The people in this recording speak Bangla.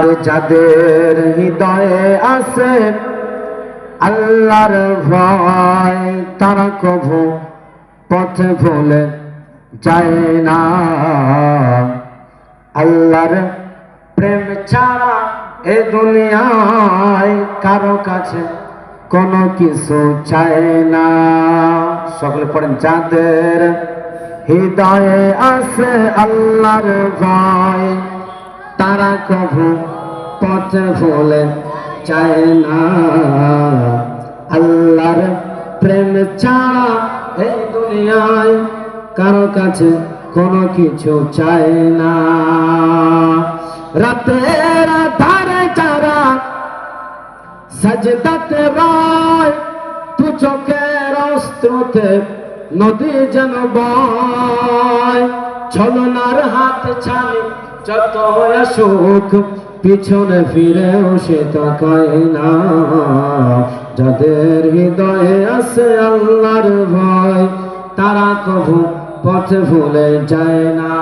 আর যাদের হৃদয়ে আছে আল্লাহর ভয়, তারা কভু পথে ভুলে যায় না। আল্লাহর প্রেম ছাড়া এ দুনিয়ায় কারও কাছে কোনো কিছু চায় না। সকলে পড়েন, যাদের হৃদয়ে আছে আল্লাহর ভয় তারা কভু পথে ভুলে চায় না। আল্লাহর প্রেম ছাড়া এই দুনিয়ায় কারও কাছে কোনো কিছু চায় না। রাতের ধারে যারা সজদাতে রায় তু চোখের অস্ত্রতে নদী যেন বয়, ছলনার হাত ছাড়ে যত সুখ, পিছনে ফিরেও সে তাকায় না। যাদের হৃদয়ে আছে আল্লাহর ভয়, তারা কভু পথ ভুলে যায় না।